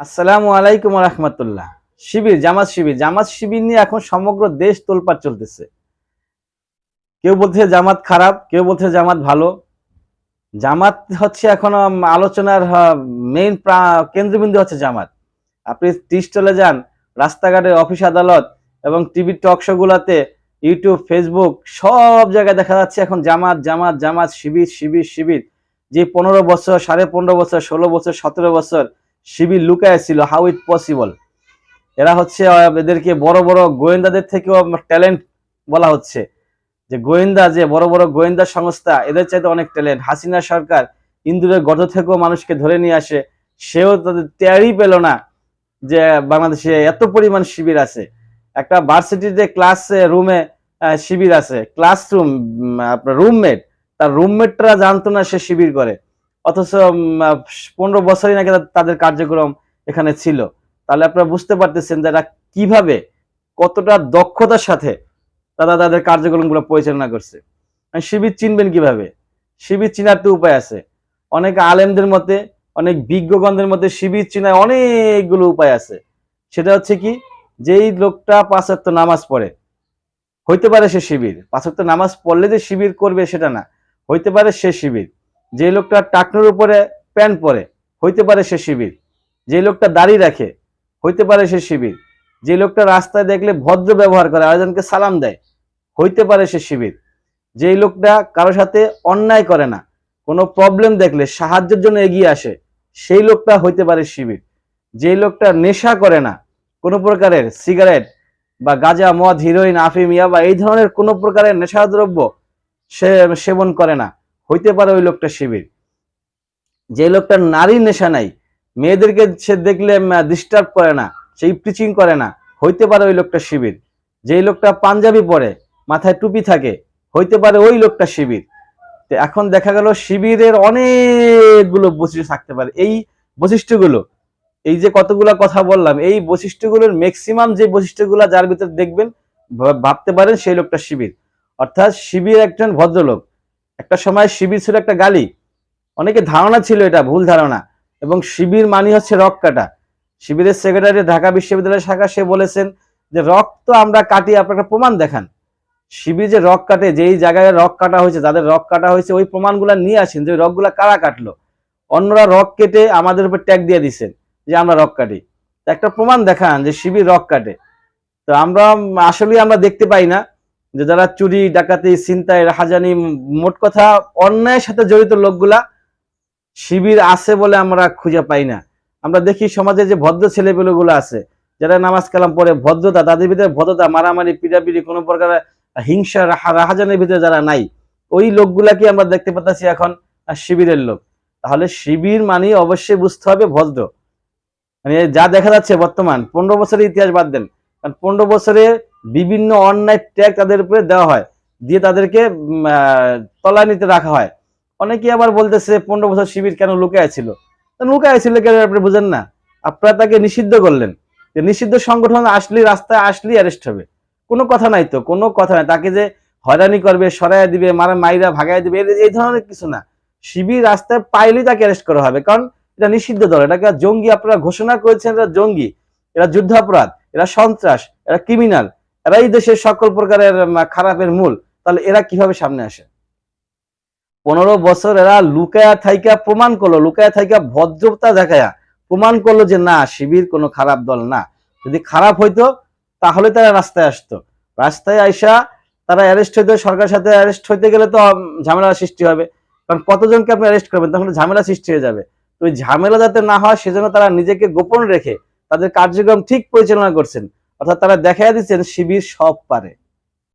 আসসালামু আলাইকুম রহমতুল্লাহ। শিবির, জামাত শিবির। জামাত শিবির নিয়ে এখন সমগ্র দেশ তোলপাড় চলতেছে। কেউ বলছে জামাত খারাপ, কেউ বলছে জামাত ভালো। জামাত হচ্ছে এখন আলোচনার মেইন কেন্দ্রবিন্দু হচ্ছে জামাত। আপনি টি স্টলে যান, রাস্তাঘাটে অফিস আদালত এবং টিভি টক শো গুলাতে, ইউটিউব, ফেসবুক, সব জায়গায় দেখা যাচ্ছে এখন জামাত জামাত জামাত, শিবির শিবির শিবির। যে পনেরো বছর, সাড়ে পনেরো বছর, ষোলো বছর, সতেরো বছর শিবির লুকায় ছিল হাউ ইট পসিবল এরা হচ্ছে এদেরকে বড় বড় গোয়েন্দাদের থেকেও ট্যালেন্ট বলা হচ্ছে। যে গোয়েন্দা, যে বড় বড় গোয়েন্দা সংস্থা, এদের চাইতে অনেক ট্যালেন্ট হাসিনা সরকার ইন্দুরের গর্ত থেকেও মানুষকে ধরে নিয়ে আসে। সেও তাদের টেয়ারই পেল না যে বাংলাদেশে এত পরিমাণ শিবির আছে। একটা ভার্সিটিতে ক্লাস রুমে শিবির আছে। ক্লাসরুম আপনার রুমমেট তার রুমমেটরা জানতো না সে শিবির করে। অথচ পনেরো বছরই নাকি তাদের কার্যক্রম এখানে ছিল। তাহলে আপনারা বুঝতে পারতেছেন যে এরা কীভাবে কতটা দক্ষতার সাথে তারা তাদের কার্যক্রমগুলো পরিচালনা করছে। শিবির চিনবেন কীভাবে? শিবির চিনার তো উপায় আছে। অনেক আলেমদের মতে, অনেক বিজ্ঞগণদের মধ্যে শিবির চিনায় অনেকগুলো উপায় আছে। সেটা হচ্ছে কি, যেই লোকটা পাঁচাত্ত নামাজ পড়ে, হইতে পারে সে শিবির। পাঁচাত্ত নামাজ পড়লে যে শিবির করবে সেটা না, হইতে পারে সে শিবির। যে লোকটা টাকনোর উপরে প্যান্ট পরে, হইতে পারে সে শিবির। যে লোকটা দাড়ি রাখে, হইতে পারে সে শিবির। যে লোকটা রাস্তায় দেখলে ভদ্র ব্যবহার করে, আরেকজনকে সালাম দেয়, হইতে পারে সে শিবির। যেই লোকটা কারোর সাথে অন্যায় করে না, কোনো প্রবলেম দেখলে, সাহায্যের জন্য এগিয়ে আসে, সেই লোকটা হইতে পারে শিবির। যেই লোকটা নেশা করে না, কোনো প্রকারের সিগারেট বা গাঁজা, মদ, হিরোইন, আফিম, ইয়াবা, এই ধরনের কোনো প্রকারের নেশাদ্রব্য সে সেবন করে না হইতে পারে ওই লোকটা শিবির। যে লোকটা নারী নেশা নাই, মেয়েদেরকে সে দেখলে ডিস্টার্ব করে না, সেই প্রিচিং করে না, হইতে পারে ওই লোকটা শিবির। যেই লোকটা পাঞ্জাবি পরে, মাথায় টুপি থাকে, হইতে পারে ওই লোকটা শিবির। তো এখন দেখা গেল শিবিরের অনেকগুলো বৈশিষ্ট্য থাকতে পারে। এই বৈশিষ্ট্যগুলো, এই যে কতগুলা কথা বললাম, এই বৈশিষ্ট্যগুলোর ম্যাক্সিমাম যে বৈশিষ্ট্যগুলো যার ভিতরে দেখবেন ভাবতে পারেন সেই লোকটা শিবির। অর্থাৎ শিবির একজন ভদ্রলোক। একটা সময় শিবির ছিল একটা গালি। অনেকে ধারণা ছিল এটা, ভুল ধারণা। এবং শিবির মানি হচ্ছে রক কাটা। শিবিরের সেক্রেটারি ঢাকা বিশ্ববিদ্যালয় শাখা, সে বলেছেন যে রক্ত আমরা কাটি আপনার প্রমাণ দেখান। শিবির যে রক কাটে, যেই জায়গায় রক কাটা হয়েছে, যাদের রক কাটা হয়েছে, ওই প্রমাণগুলো নিয়ে আসেন যে রকগুলা কারা কাটলো। অন্যরা রক কেটে আমাদের উপর ট্যাগ দিয়ে দিচ্ছেন যে আমরা রক কাটি। একটা প্রমাণ দেখান যে শিবির রক কাটে। তো আমরা আসলে আমরা দেখতে পাই না। যে যারা চুরি, ডাকাতি, ছিনতাই, রাহাজানি, মোট কথা অন্যায়ের সাথে জড়িত লোকগুলা শিবির আছে বলে আমরা খুঁজে পাই না। আমরা দেখি সমাজে যে ভদ্র ছেলেপেলেগুলো আছে, যারা নামাজ কালাম পড়ে ভদ্রতা, তাদের ভিতরে ভদ্রতা, মারামারি পিটাপিটি কোনো প্রকার হিংসা রাহাজানের ভিতরে যারা নাই, ওই লোকগুলাকে আমরা দেখতে পাচ্ছি এখন শিবিরের লোক। তাহলে শিবির মানে অবশ্যই বুঝতে হবে ভদ্র। মানে যা দেখা যাচ্ছে বর্তমান, পনেরো বছরের ইতিহাস বাদ দেন কারণ পনেরো বছরে বিভিন্ন অন্যায় ট্যাগ তাদের উপরে দেওয়া হয় দিয়ে তাদেরকে আহ, তলানিতে রাখা হয়। অনেকে আবার বলতেছে পনেরো বছর শিবির কেন লুকায় ছিল? লুকায় ছিল কেন আপনি বুঝেন না। আপনারা তাকে নিষিদ্ধ করলেন। যে নিষিদ্ধ সংগঠন আসলে রাস্তায় আসলেই অ্যারেস্ট হবে। কোনো কথা নাই তো কোনো কথা নাই। তাকে যে হয়রানি করবে সরাইয়া দিবে মারা মাইরা ভাগাই দিবে এই- ধরনের কিছু না। শিবির রাস্তায় পাইলেই তাকে অ্যারেস্ট করা হবে। কারণ এটা নিষিদ্ধ দল এটাকে জঙ্গি আপনারা ঘোষণা করেছেন এটা জঙ্গি এরা যুদ্ধাপরাধ। এরা সন্ত্রাস, এরা ক্রিমিনাল এরা এই দেশের সকল প্রকারের খারাপের মূল। তাহলে এরা কীভাবে সামনে আসে? পনেরো বছর এরা লুকায়া থাইকা প্রমাণ করল, লুকায়া থাইকা ভদ্রতা দেখায়া প্রমাণ করল যে না, শিবির কোনো খারাপ দল না। যদি খারাপ হইতো, তাহলে তারা রাস্তায় আসতো। রাস্তায় আইসা তারা অ্যারেস্ট হইতে সরকারের সাথে অ্যারেস্ট হইতে গেলে তো ঝামেলা সৃষ্টি হবে। কারণ কতজনকে আপনি অ্যারেস্ট করবেন? তখন ঝামেলা সৃষ্টি হয়ে যাবে। তো ওই ঝামেলা যাতে না হয়, সেজন্য তারা নিজেকে গোপন রেখে তাদের কার্যক্রম ঠিক পরিচালনা করছেন। অর্থাৎ তারা দেখা দিচ্ছেন শিবির সব পারে।